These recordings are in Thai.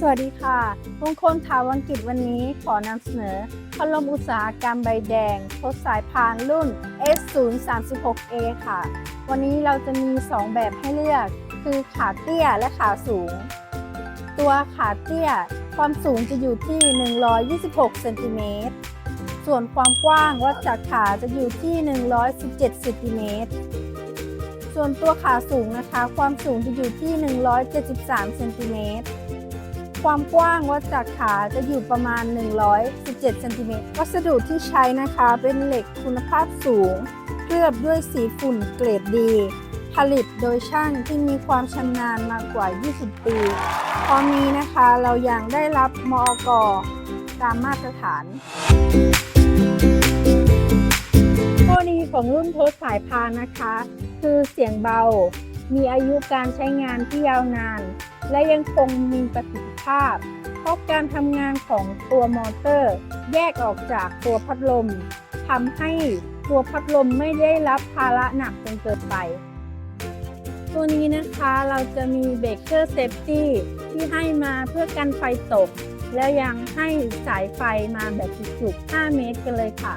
สวัสดีค่ะมงคลถาวังกิจวันนี้ขอนำเสนอพัดลมอุตสาหกรรมใบแดงทดสายพานรุ่น S036A ค่ะ วันนี้เราจะมี 2 แบบให้เลือก คือขาเตี้ยและขาสูง ตัวขาเตี้ยความสูงจะอยู่ที่ 126เซนติเมตร ส่วนความกว้างวัดจากขาจะอยู่ที่ 117เซนติเมตรส่วนตัวขาสูงนะคะ ความสูงจะอยู่ที่ 173เซนติเมตร ความกว้างวัดจากขาจะอยู่ประมาณ 117เซนติเมตรวัสดุที่ใช้นะคะเป็นเหล็กคุณภาพสูง เคลือบด้วยสีฝุ่นเกรดดี ผลิตโดยช่างที่มีความชำนาญมากกว่า 20 ปีพร้อมนี้นะคะเรายังได้รับมอกตามมาตรฐานข้อดีของรุ่นโทษสายพานนะคะ คือเสียงเบา มีอายุการใช้งานที่ยาวนาน และยังคงมีประสิทธิภาพ เพราะการทำงานของตัวมอเตอร์ แยกออกจากตัวพัดลมทำให้ตัวพัดลมไม่ได้รับภาระหนักจนเกินไป ตัวนี้นะคะเราจะมีเบรกเกอร์เซฟตี้ที่ให้มาเพื่อกันไฟตก แล้วยังให้สายไฟมาแบบจุกๆ 5 เมตรกันเลยค่ะ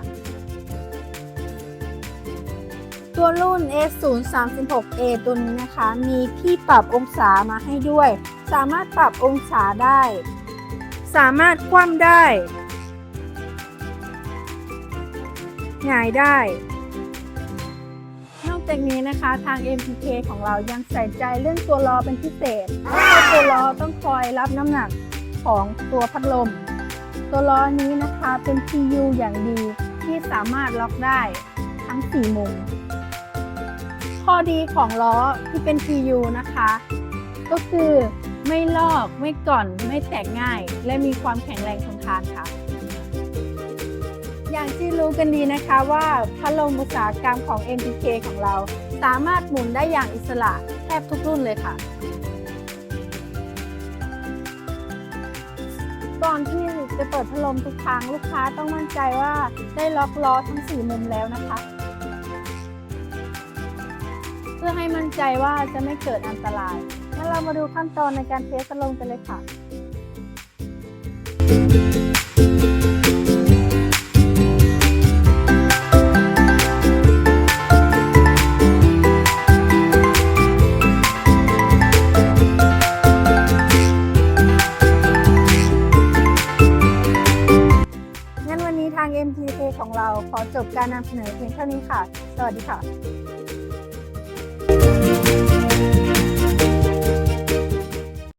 ตัวรุ่น S036A ตัวนี้นะคะ มีที่ปรับองศามาให้ด้วย สามารถปรับองศาได้ สามารถคว่ำได้หงายได้ นอกจากนี้นะคะทาง MPK ของเรายังใส่ใจเรื่องตัวล้อเป็นพิเศษเพราะตัวล้อต้องคอยรับน้ำหนักของตัวพัดลม ตัวล้อนี้นะคะเป็น PU อย่างดีที่สามารถล็อกได้ทั้ง 4 มุม ข้อดีของล้อที่เป็น PU นะคะ ก็คือไม่ลอกไม่ก่อนไม่แตกง่าย และมีความแข็งแรงทนทานค่ะ อย่างที่รู้กันดีนะคะว่าพัดลมอุตสาหกรรมของ MPK ของเรา สามารถหมุนได้อย่างอิสระแทบทุกรุ่นเลยค่ะ ก่อนที่จะเปิดพัดลมทุกครั้งลูกค้าต้องมั่นใจว่าได้ล็อกล้อทั้ง 4 มุมแล้วนะคะ เพื่อให้มั่นใจว่าจะไม่เกิดอันตรายงั้นเรามาดูขั้นตอนในการเทสพัดลมกันเลยค่ะงั้นวันนี้ทาง MTK ของเราขอจบการนำเสนอเพียงเท่านี้ค่ะ สวัสดีค่ะ